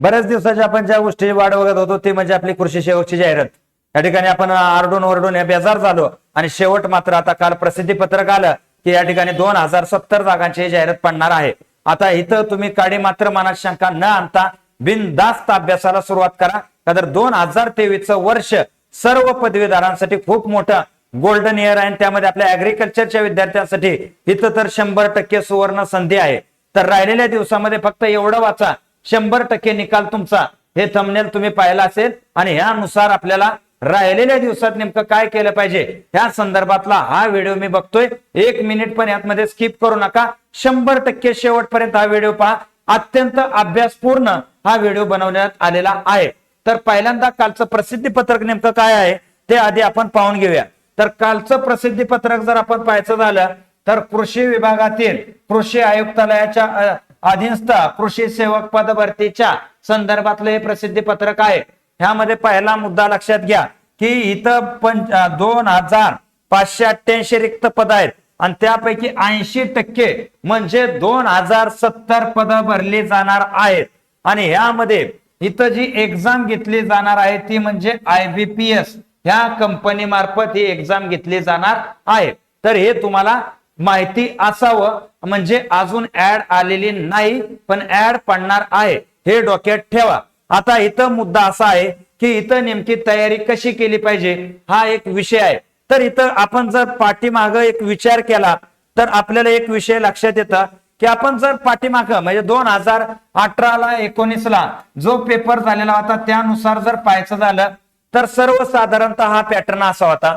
बऱ्याच दिवसाच्या आपण ज्या गोष्टी वाट बघत होतो ती म्हणजे आपली कृषी सेवकची जाहिरात. या ठिकाणी आपण आरडून ओरडून या बेजार झालो आणि शेवट मात्र आता काल प्रसिद्धी पत्रक आलं की या ठिकाणी दोन हजार सत्तर जागांची जाहिरात पडणार आहे. आता इथं तुम्ही काडी मात्र मनात शंका न आणता बिनदास्त अभ्यासाला सुरुवात करा. का तर दोन हजार तेवीसचं वर्ष सर्व पदवीधरांसाठी खूप मोठं गोल्डन इयर आहे आणि त्यामध्ये आपल्या ऍग्रिकल्चरच्या विद्यार्थ्यांसाठी इथं तर शंभर टक्के सुवर्ण संधी आहे. तर राहिलेल्या दिवसामध्ये फक्त एवढं वाचा शंभर टक्के निकाल तुमचा. हे थमनेल तुम्ही पाहिला असेल आणि ह्यानुसार आपल्याला राहिलेल्या दिवसात नेमकं काय केलं पाहिजे? ह्या संदर्भातला हा व्हिडिओ मी बघतोय. एक मिनिट पण यातमध्ये स्किप करू नका. शंभर टक्के शेवटपर्यंत हा व्हिडिओ पहा. अत्यंत अभ्यासपूर्ण हा व्हिडिओ बनवण्यात आलेला आहे. तर पहिल्यांदा कालचं प्रसिद्धी पत्रक नेमकं काय आहे ते आधी आपण पाहून घेऊया. तर कालचं प्रसिद्धी पत्रक जर आपण पाहायचं झालं तर कृषी विभागातील कृषी आयुक्तालयाच्या अधीनस्थ कृषी सेवक पद भरतीच्या संदर्भातलं हे प्रसिद्धी पत्रक आहे. ह्यामध्ये पहिला मुद्दा लक्षात घ्या की इथं पण दोन हजार पाचशे अठ्ठ्याऐंशी रिक्त पद आहेत. आणि त्यापैकी ऐंशी टक्के म्हणजे दोन हजार सत्तर पद भरली जाणार आहेत. आणि ह्यामध्ये इथं जी एक्झाम घेतली जाणार आहे ती म्हणजे आय बी पी एस ह्या कंपनी मार्फत ही एक्झाम घेतली जाणार आहे. तर हे तुम्हाला माहिती असावं म्हणजे अजून ऍड आलेली नाही पण ऍड पडणार आहे. हे डोक्यात ठेवा. आता इथं मुद्दा असा आहे की इथं नेमकी तयारी कशी केली पाहिजे हा एक विषय आहे. तर इथं आपण जर पाठीमाग एक विचार केला तर आपल्याला एक विषय लक्षात येतं की आपण जर पाठीमाग म्हणजे दोन हजार अठराला एकोणीसला जो पेपर झालेला होता त्यानुसार जर पाहायचं झालं तर सर्वसाधारणतः हा पॅटर्न असा होता.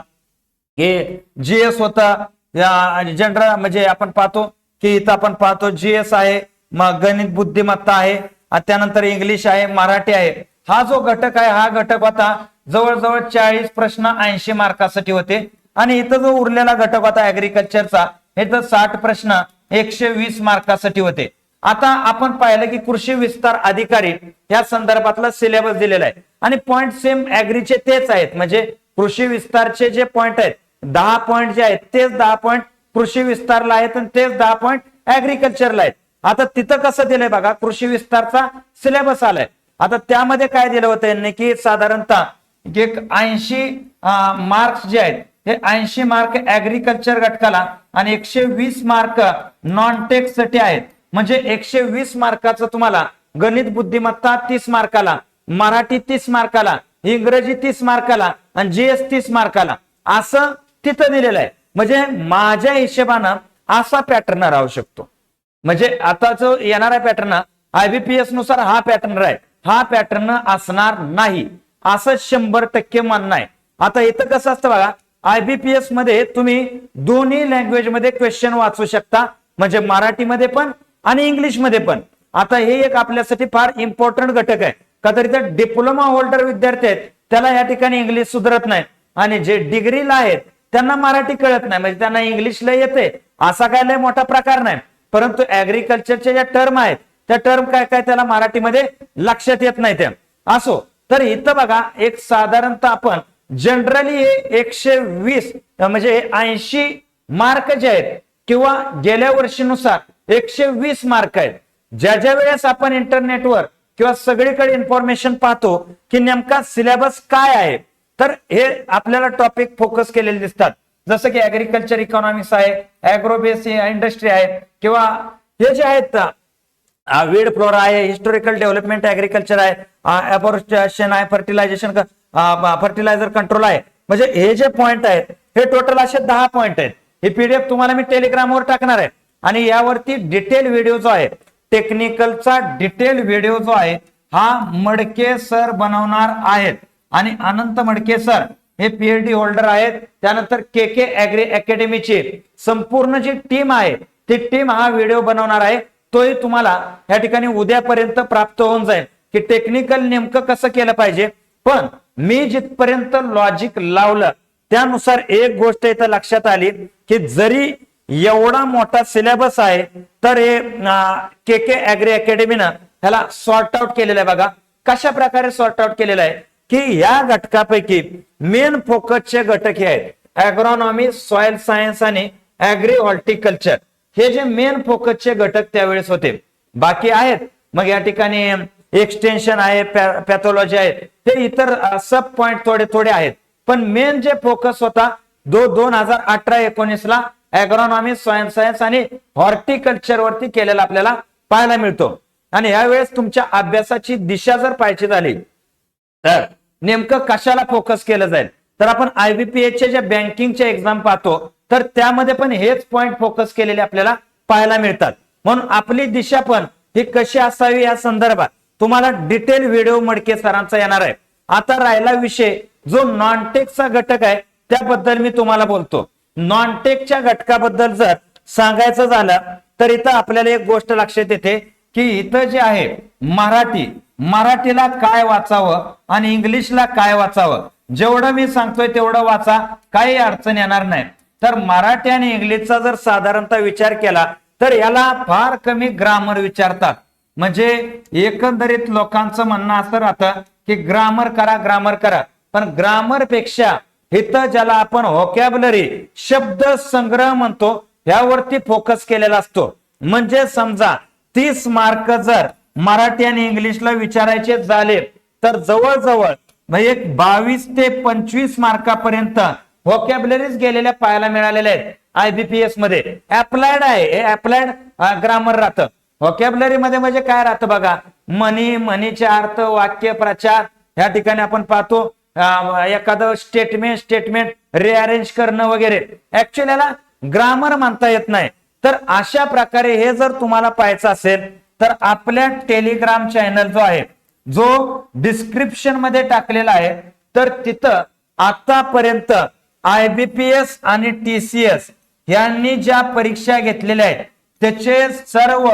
हे जीएस होतं जनरल म्हणजे आपण पाहतो की इथं आपण पाहतो जीएस आहे गणित बुद्धिमत्ता आहे आणि त्यानंतर इंग्लिश आहे मराठी आहे. हा जो घटक आहे हा घटक होता जवळजवळ चाळीस प्रश्न ऐंशी मार्कासाठी होते. आणि इथं जो उरलेला घटक होता ऍग्रिकल्चरचा हे तर साठ प्रश्न एकशे वीस मार्कासाठी होते. आता आपण पाहिलं की कृषी विस्तार अधिकारी या संदर्भातला सिलेबस दिलेला आहे. आणि पॉईंट सेम ऍग्रीचे तेच आहेत. म्हणजे कृषी विस्तारचे जे पॉईंट आहेत दहा पॉईंट जे आहेत तेच दहा पॉईंट कृषी विस्तारला आहेत आणि तेच दहा पॉईंट ऍग्रिकल्चरला आहेत. आता तिथं कसं दिलंय बघा कृषी विस्तारचा सिलेबस आलाय. आता त्यामध्ये काय दिलं होतं यांनी की साधारणतः एक ऐंशी मार्क्स जे आहेत हे ऐंशी मार्क ऍग्रिकल्चर घटकाला आणि एकशे वीस मार्क नॉन टेकसाठी आहेत. म्हणजे एकशे वीस मार्काचं तुम्हाला गणित बुद्धिमत्ता तीस मार्काला मराठी तीस मार्काला इंग्रजी तीस मार्काला आणि जीएस तीस मार्काला असं तिथं दिलेलं आहे. म्हणजे माझ्या हिशोबानं असा पॅटर्न राहू शकतो. म्हणजे आता जो येणारा पॅटर्न आयबीपीएसनुसार हा पॅटर्न आहे हा पॅटर्न असणार नाही. असं शंभर टक्के मानणं आहे. आता इथं कसं असतं बघा आयबीपीएसमध्ये तुम्ही दोन्ही लँग्वेजमध्ये क्वेश्चन वाचू शकता. म्हणजे मराठीमध्ये पण आणि इंग्लिशमध्ये पण. आता हे एक आपल्यासाठी फार इम्पॉर्टंट घटक आहे. का तर इथं डिप्लोमा होल्डर विद्यार्थी आहेत. त्याला या ठिकाणी इंग्लिश सुधरत नाही. आणि जे डिग्रीला आहेत त्यांना मराठी कळत नाही. म्हणजे त्यांना इंग्लिशला येते. असा काय लय मोठा प्रकार नाही. परंतु ऍग्रिकल्चरच्या ज्या टर्म आहेत त्या टर्म काय काय त्याला मराठीमध्ये लक्षात येत नाही त्या. असो. तर इथं बघा एक साधारणतः आपण जनरली एकशे वीस म्हणजे ऐंशी मार्क जे आहेत किंवा गेल्या वर्षीनुसार एकशे वीस मार्क आहेत. ज्या ज्या वेळेस आपण इंटरनेटवर किंवा सगळीकडे इन्फॉर्मेशन पाहतो की नेमका सिलेबस काय आहे तर हे आपल्याला टॉपिक फोकस केलेले दिसतात. जसं की ऍग्रिकल्चर इकॉनॉमिक्स आहे अॅग्रोबेस इंडस्ट्री आहे किंवा हे जे आहेत वीड फ्लोरा आहे हिस्टोरिकल डेव्हलपमेंट ऍग्रिकल्चर आहे अपोरेशन आहे फर्टिलायझेशन फर्टिलायझर कंट्रोल आहे. म्हणजे हे जे पॉइंट आहेत हे टोटल असे दहा पॉईंट आहेत. हे पीडीएफ तुम्हाला मी टेलिग्रामवर टाकणार आहे. आणि यावरती डिटेल व्हिडिओ जो आहे टेक्निकलचा डिटेल व्हिडिओ जो आहे हा मडके सर बनवणार आहेत. आणि अनंत मडके सर हे पीएचडी होल्डर आहेत. त्यानंतर के के अॅग्री अकॅडमीची संपूर्ण जी टीम आहे ती टीम हा व्हिडिओ बनवणार आहे. तोही तुम्हाला या ठिकाणी उद्यापर्यंत प्राप्त होऊन जाईल की टेक्निकल नेमकं कसं केलं पाहिजे. पण मी जिथपर्यंत लॉजिक लावलं त्यानुसार एक गोष्ट इथं लक्षात आली की जरी एवढा मोठा सिलेबस आहे तर हे के के अॅग्री अकॅडमीनं ह्याला सॉर्ट आउट केलेलं आहे बघा. कशा प्रकारे सॉर्ट आउट केलेलं आहे? की या घटकापैकी मेन फोकसचे घटक हे आहेत. अॅग्रॉनॉमी सॉइल सायन्स आणि ऍग्री हॉर्टिकल्चर हे जे मेन फोकसचे घटक त्यावेळेस होते. बाकी आहेत मग या ठिकाणी एक्सटेन्शन आहे पॅथॉलॉजी आहे ते इतर सब पॉइंट थोडे थोडे आहेत. पण मेन जे फोकस होता दो दोन हजार अठरा एकोणीस ला ऍग्रॉनॉमी स्वयं सायन्स आणि हॉर्टिकल्चर वरती केलेला आपल्याला पाहायला मिळतो. आणि यावेळेस तुमच्या अभ्यासाची दिशा जर पाहायची झाली तर नेमकं कशाला फोकस केलं जाईल? तर आपण आयबीपीएचच्या ज्या बँकिंगच्या एक्झाम पाहतो तर त्यामध्ये पण हेच पॉईंट फोकस केलेले आपल्याला पाहायला मिळतात. म्हणून आपली दिशा पण ही कशी असावी या संदर्भात तुम्हाला डिटेल व्हिडिओ मडके सरांचा येणार आहे. आता राहिला विषय जो नॉनटेकचा घटक आहे त्याबद्दल मी तुम्हाला बोलतो. नॉनटेकच्या घटकाबद्दल जर सांगायचं झालं तर इथं आपल्याला एक गोष्ट लक्षात येते. की इथं जे आहे मराठी मराठीला काय वाचावं आणि इंग्लिशला काय वाचावं? जेवढं मी सांगतोय तेवढं वाचा काही अडचण येणार नाही. तर मराठी आणि इंग्लिशचा जर साधारणतः विचार केला तर याला फार कमी ग्रामर विचारतात. म्हणजे एकंदरीत लोकांचं म्हणणं असं राहतं की ग्रामर करा ग्रामर करा. पण ग्रामरपेक्षा इथं ज्याला आपण होकॅबलरी शब्द संग्रह म्हणतो ह्यावरती फोकस केलेला असतो. म्हणजे समजा तीस मार्क जर मराठी आणि इंग्लिशला विचारायचे झाले तर जवळजवळ म्हणजे एक बावीस ते पंचवीस मार्कापर्यंत व्होकॅबलरीज गेलेल्या पाहायला मिळालेल्या आहेत आयबीपीएसमध्ये. अप्लाइड आहे हे अप्लाइड ग्रामर राहतं. व्होकॅबलरी मध्ये म्हणजे काय राहतं बघा? मनी मनीचे अर्थ वाक्य प्रचार या ठिकाणी आपण पाहतो एखादं स्टेटमेंट स्टेटमेंट रिअरेंज करणं वगैरे. ऍक्च्युअली याला ग्रामर म्हणता येत नाही. तर अशा प्रकारे हे जर तुम्हाला पाहायचं असेल तर आपल्या टेलिग्राम चॅनल जो आहे जो डिस्क्रिप्शनमध्ये टाकलेला आहे तर तिथं आतापर्यंत आयबीपीएस आणि टीसीएस यांनी ज्या परीक्षा घेतलेल्या आहेत त्याचे सर्व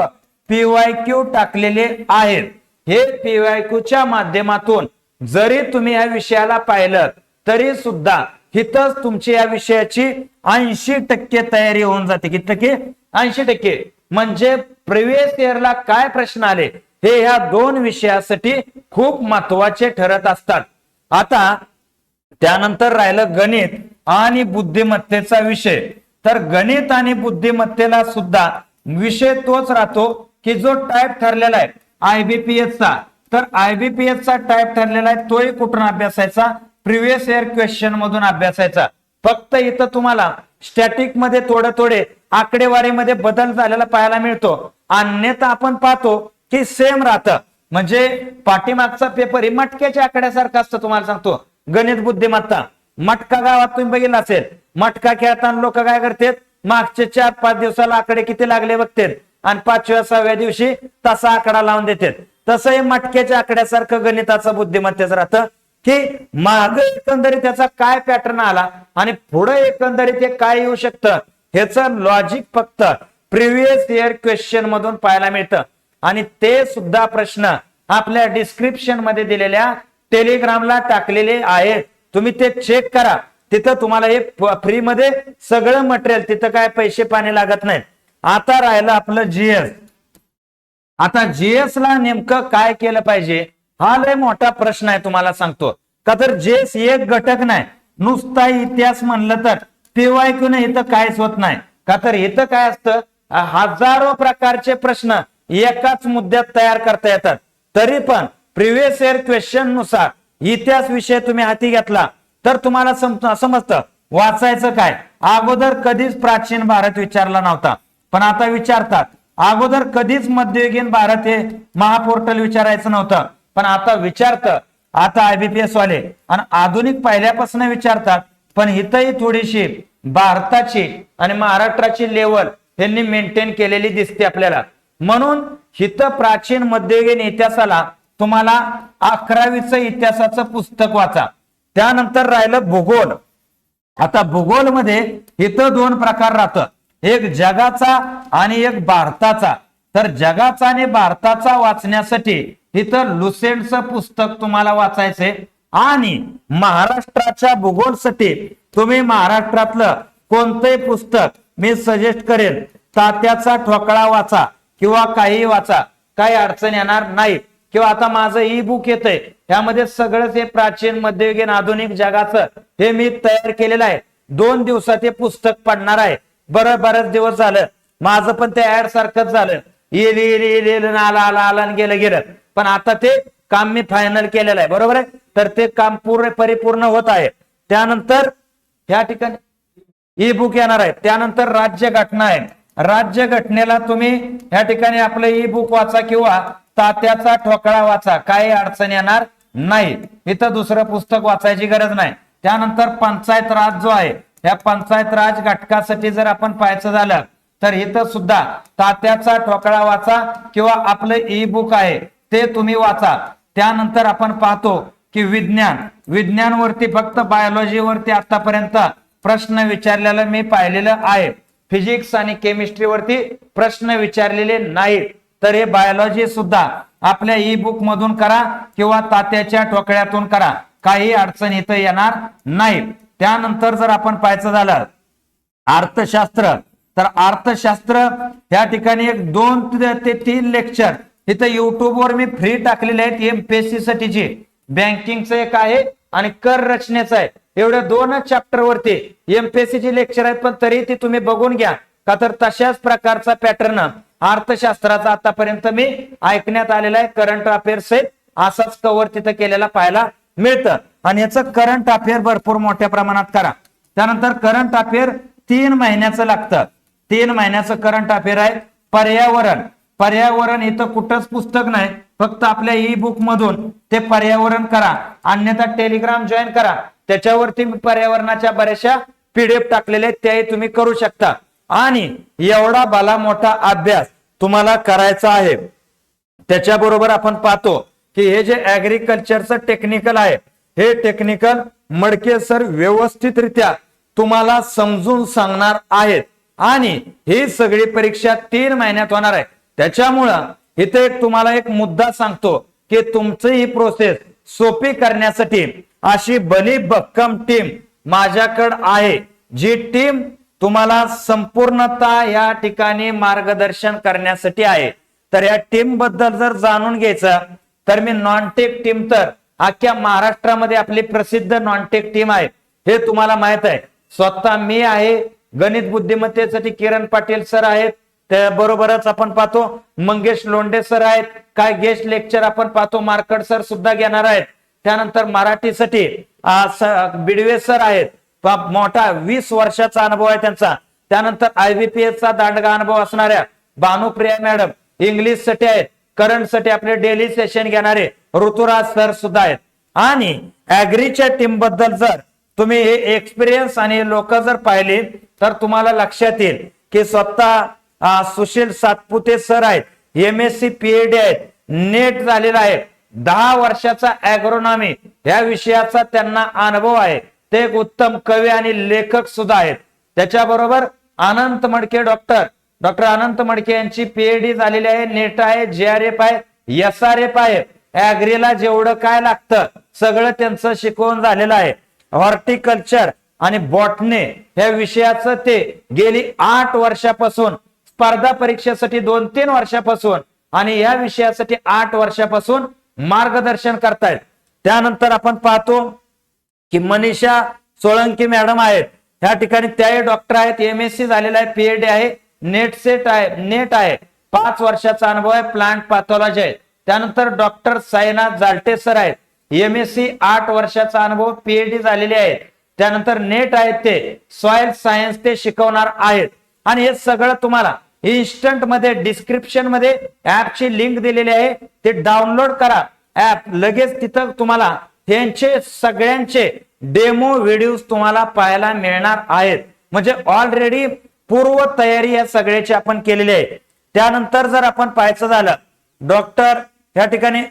पीवाय क्यू टाकलेले आहेत. हे पीवाय क्यूच्या माध्यमातून जरी तुम्ही या विषयाला पाहिलं तरी सुद्धा इथंच तुमची या विषयाची ऐंशी टक्के तयारी होऊन जाते. किती टक्के? ऐंशी टक्के. म्हणजे प्रिव्हियस इयरला काय प्रश्न आले? हे ह्या दोन विषयासाठी खूप महत्त्वाचे ठरत असतात. आता त्यानंतर राहिलं गणित आणि बुद्धिमत्तेचा विषय. तर गणित आणि बुद्धिमत्तेला सुद्धा विषय तोच राहतो की जो टाईप ठरलेला आहे आयबीपीएस चा. तर आयबीपीएस चा टाईप ठरलेला आहे तोही कुठून अभ्यासायचा? प्रिव्हियस इयर क्वेश्चन मधून अभ्यासायचा. फक्त इथं तुम्हाला स्टॅटिकमध्ये थोडे थोडे आकडेवारीमध्ये बदल झालेला पाहायला मिळतो. अन्यथा आपण पाहतो की सेम राहतं. म्हणजे पाठीमागचा पेपर हे मटक्याच्या आकड्यासारखा असतं तुम्हाला सांगतो. गणित बुद्धिमत्ता. मटका गावात तुम्ही बघितलं असेल. मटका खेळताना लोक काय करतात? मागचे चार पाच दिवसाला आकडे किती लागले बघतात. आणि पाचव्या सहाव्या दिवशी तसा आकडा लावून देतात. तसं हे मटक्याच्या आकड्यासारखं गणिताचं बुद्धिमत्तेच राहतं की माग एकंदरीत त्याचा काय पॅटर्न आला आणि पुढे एकंदरीत हे काय येऊ शकतं? ह्याचं लॉजिक फक्त प्रिव्हियस इयर क्वेश्चन मधून पाहायला मिळतं. आणि ते सुद्धा प्रश्न आपल्या डिस्क्रिप्शनमध्ये दिलेल्या टेलिग्रामला टाकलेले आहेत. तुम्ही ते चेक करा. तिथं तुम्हाला हे फ्री मध्ये सगळं मटेरियल तिथं काय पैसे पाणी लागत नाहीत. आता राहिलं आपलं जीएस आता जीएस ला नेमकं काय केलं पाहिजे? हा लय मोठा प्रश्न आहे तुम्हाला सांगतो. का तर जीएस एक घटक नाही. नुसता इतिहास म्हणलं तर. पीवायक्यू ऐकून इथं काहीच होत नाही. का तर इथं काय असतं? हजारो प्रकारचे प्रश्न एकाच मुद्द्यात तयार करता येतात. तरी पण प्रिव्हियस इयर क्वेश्चननुसार इतिहास विषय तुम्ही हाती घेतला तर तुम्हाला सम- समजतं. वाचायचं काय? अगोदर कधीच प्राचीन भारत विचारला नव्हता. पण आता विचारतात. अगोदर कधीच मध्ययुगीन भारत हे महापोर्टल विचारायचं नव्हतं. पण आता विचारतं. आता आयबीपीएस वाले. आणि आधुनिक पहिल्यापासून विचारतात. पण इथंही थोडीशी भारताची आणि महाराष्ट्राची लेवल यांनी मेंटेन केलेली दिसते आपल्याला. म्हणून हिथं प्राचीन मध्ययुगीन इतिहासाला तुम्हाला अकरावीचं इतिहासाचं पुस्तक वाचा. त्यानंतर राहिलं भूगोल. आता भूगोलमध्ये इथं दोन प्रकार राहतं. एक जगाचा आणि एक भारताचा. तर जगाचा आणि भारताचा वाचण्यासाठी इथं लुसेंटचं पुस्तक तुम्हाला वाचायचंय. आणि महाराष्ट्राच्या भूगोलसाठी तुम्ही महाराष्ट्रातलं कोणतंही पुस्तक मी सजेस्ट करेन. तात्याचा ठोकळा वाचा किंवा काही वाचा. काही अडचण येणार नाही. किंवा आता माझं ई बुक येतंय. त्यामध्ये सगळंच हे प्राचीन मध्ययुगीन आधुनिक जगाचं हे मी तयार केलेलं आहे. दोन दिवसात हे पुस्तक पडणार आहे. बरं बरंच दिवस झालं. माझं पण ते ऍड सारखंच झालं. येईल येईल येईल येईल आला आला आला आणि गेलं गेलं. पण आता ते काम मी फायनल केलेलं आहे. बरोबर आहे? तर ते काम पूर्ण परिपूर्ण होत आहे. त्यानंतर या ठिकाणी ई बुक येणार आहे त्यानंतर राज्य घटना आहे. राज्य घटनेला तुम्ही या ठिकाणी आपलं ई बुक वाचा किंवा तात्याचा ठोकळा वाचा. काही अडचण येणार नाही. इथं दुसरं पुस्तक वाचायची गरज नाही. त्यानंतर पंचायत राज जो आहे या पंचायत राज घटकासाठी जर आपण पाहायचं झालं तर इथं सुद्धा तात्याचा ठोकळा वाचा किंवा आपलं ई बुक आहे ते तुम्ही वाचा. त्यानंतर आपण पाहतो की विज्ञान. विज्ञानवरती फक्त बायोलॉजीवरती आतापर्यंत प्रश्न विचारलेला मी पाहिलेलं आहे. फिजिक्स आणि केमिस्ट्रीवरती प्रश्न विचारलेले नाहीत. तर हे बायोलॉजी सुद्धा आपल्या ई बुक मधून करा किंवा तात्याच्या ठोकळ्यातून करा. काही अडचण इथं येणार नाही त्यानंतर जर आपण पाहायचं झालं अर्थशास्त्र. तर अर्थशास्त्र या ठिकाणी एक दोन ते तीन लेक्चर इथं युट्यूबवर मी फ्री टाकलेले आहेत एमपीएससी साठीचे. बँकिंगचं एक आहे आणि कर रचनेचं आहे. एवढ्या दोनच चॅप्टर वरती एमपीएससीची लेक्चर आहेत पण तरी ती तुम्ही बघून घ्या. का तर तशाच प्रकारचा पॅटर्न अर्थशास्त्राचा आतापर्यंत मी ऐकण्यात आलेला आहे. करंट अफेअर्स असाच कव्हर तिथं केलेला पाहायला मिळतं. आणि याचं करंट अफेअर भरपूर मोठ्या प्रमाणात करा. त्यानंतर करंट अफेअर तीन महिन्याचं लागतं. तीन महिन्याचं करंट अफेअर आहे पर्यावरण. पर्यावरण इथं कुठंच पुस्तक नाही. फक्त आपल्या ई बुक मधून ते पर्यावरण करा. अन्यथा टेलिग्राम जॉईन करा. त्याच्यावरती मी पर्यावरणाच्या बऱ्याचशा पीडीएफ टाकलेले त्याही तुम्ही करू शकता. आणि एवढा भला मोठा अभ्यास तुम्हाला करायचा आहे. त्याच्याबरोबर आपण पाहतो की हे जे ऍग्रिकल्चरचं टेक्निकल आहे हे टेक्निकल मडके सर व्यवस्थितरित्या तुम्हाला समजून सांगणार आहेत. आणि ही सगळी परीक्षा तीन महिन्यात होणार आहे. त्याच्यामुळं इथे एक तुम्हाला एक मुद्दा सांगतो की तुमची ही प्रोसेस सोपी करण्यासाठी अशी भली भक्कम टीम माझ्याकडे आहे. जी टीम तुम्हाला संपूर्णता या ठिकाणी मार्गदर्शन करण्यासाठी आहे. तर या टीमबद्दल जर जाणून घ्यायचं तर मी नॉनटेक टीम तर अख्ख्या महाराष्ट्रामध्ये आपली प्रसिद्ध नॉनटेक टीम आहे. हे तुम्हाला माहीत आहे. स्वतः मी आहे. गणित बुद्धिमत्तेसाठी किरण पाटील सर आहेत. त्याबरोबरच आपण पाहतो मंगेश लोंढे सर आहेत. काय गेस्ट लेक्चर आपण पाहतो मार्कड सर सुद्धा घेणार आहेत. त्यानंतर मराठीसाठी बिडवे सर आहेत. मोठा वीस वर्षाचा अनुभव आहे त्यांचा. त्यानंतर आयबीपीएस चा दांडगा अनुभव असणाऱ्या भानुप्रिया मॅडम इंग्लिशसाठी आहेत. करंटसाठी आपले डेली सेशन घेणारे ऋतुराज सर सुद्धा आहेत. आणि अॅग्रीच्या टीमबद्दल जर तुम्ही हे एक्सपिरियन्स आणि लोक जर पाहिले तर तुम्हाला लक्षात येईल की स्वतः सुशील सातपुते सर आहेत एम एस सी पीएडी आहेत नेट झालेला आहे. दहा वर्षाचा अॅग्रोनॉमी या विषयाचा त्यांना अनुभव आहे. ते एक उत्तम कवी आणि लेखक सुद्धा आहेत. त्याच्याबरोबर अनंत मडके डॉक्टर डॉक्टर अनंत मडके यांची पीएचडी झालेली आहे नेट आहे जे आर एफ आहे एस आर एफ आहे. ऍग्रीला जेवढं काय लागतं सगळं त्यांचं शिकवून झालेलं आहे. हॉर्टिकल्चर आणि बॉटने या विषयाचं ते गेली आठ वर्षापासून स्पर्धा परीक्षेसाठी दोन तीन वर्षापासून आणि या विषयासाठी आठ वर्षापासून मार्गदर्शन करतायत. त्यानंतर आपण पाहतो की मनीषा सोळंकी मॅडम आहेत. ह्या ठिकाणी त्याही डॉक्टर आहेत. एम एस सी झालेला आहे पीएचडी आहे नेट सेट आहे नेट आहे. पाच वर्षाचा अनुभव आहे प्लांट पॅथॉलॉजी आहे. त्यानंतर डॉक्टर साईनाथ जालटे सर आहेत. एम एस सी आठ वर्षाचा अनुभव पीएचडी झालेले आहेत. त्यानंतर नेट आहेत ते सॉइल सायन्स ते शिकवणार आहेत. आणि हे सगळं तुम्हाला इन्स्टंटमध्ये डिस्क्रिप्शनमध्ये ऍपची लिंक दिलेली आहे. ते डाउनलोड करा. ऍप लगेच तिथं तुम्हाला त्यांचे सगळ्यांचे डेमो व्हिडिओ तुम्हाला पाहायला मिळणार आहेत. म्हणजे ऑलरेडी पूर्व तयारी या सगळ्याची आपण केलेली आहे. त्यानंतर जर आपण पाहायचं झालं डॉक्टर या ठिकाणी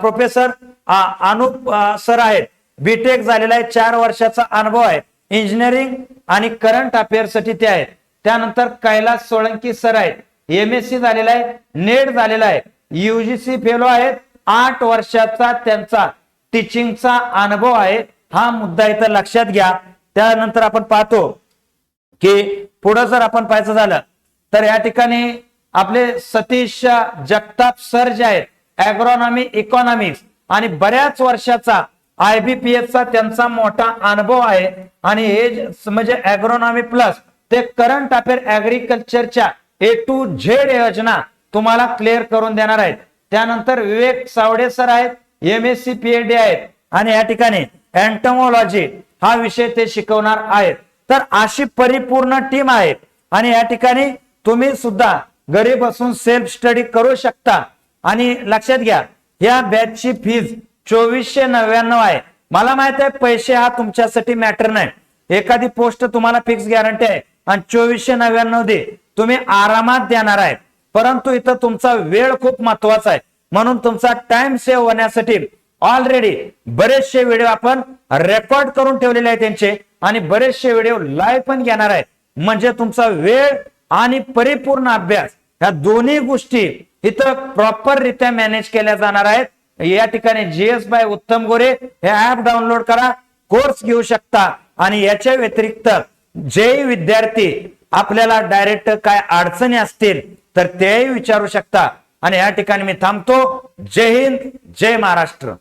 प्रोफेसर अनुप सर आहेत. बीटेक झालेला आहे. चार वर्षाचा अनुभव आहे. इंजिनिअरिंग आणि करंट अफेअर्ससाठी ते आहेत. त्यानंतर कैलास सोळंकी सर आहेत. एम एस सी झालेला आहे नेट झालेला आहे. युजीसी फेलो आहेत. आठ वर्षाचा त्यांचा टीचिंगचा अनुभव आहे. हा मुद्दा इथं लक्षात घ्या. त्यानंतर आपण पाहतो की पुढं जर आपण पाहायचं झालं तर या ठिकाणी आपले सतीश जगताप सर जे आहेत ऍग्रॉनॉमी इकॉनॉमिक्स आणि बऱ्याच वर्षाचा आयबीपीएसचा चा त्यांचा मोठा अनुभव आहे. आणि हे म्हणजे ऍग्रॉनॉमी प्लस ते करंट अफेअर ऍग्रिकल्चरच्या ए टू झेड योजना तुम्हाला क्लिअर करून देणार आहेत. त्यानंतर विवेक सावडे सर आहेत एम एस सी पीएचडी आहेत आणि या ठिकाणी अँटमोलॉजी हा विषय ते शिकवणार आहेत. तर अशी परिपूर्ण टीम आहे आणि या ठिकाणी तुम्ही सुद्धा घरी बसून सेल्फ स्टडी करू शकता. आणि लक्षात घ्या या बॅचची फीज चोवीसशे नव्याण्णव आहे. मला माहीत आहे पैसे हा तुमच्यासाठी मॅटर नाही. एखादी पोस्ट तुम्हाला फिक्स गॅरंटी आहे. आणि चोवीसशे नव्याण्णव दे. तुम्ही आरामात देणार आहे परंतु इथं तुमचा वेळ खूप महत्त्वाचा आहे. म्हणून तुमचा टाइम सेव्ह होण्यासाठी ऑलरेडी बरेचसे व्हिडिओ आपण रेकॉर्ड करून ठेवलेले आहेत त्यांचे. आणि बरेचसे व्हिडिओ लाईव्ह पण घेणार आहेत. म्हणजे तुमचा वेळ आणि परिपूर्ण अभ्यास ह्या दोन्ही गोष्टी इथं प्रॉपर रित्या मॅनेज केल्या जाणार आहेत. या ठिकाणी जीएस बाय उत्तम गोरे हे ऍप डाउनलोड करा कोर्स घेऊ शकता. आणि याच्या व्यतिरिक्त जे विद्यार्थी आपल्याला डायरेक्ट काय अडचणी असतील तर तेही विचारू शकता. आणि या ठिकाणी मी थांबतो. जय हिंद जय महाराष्ट्र.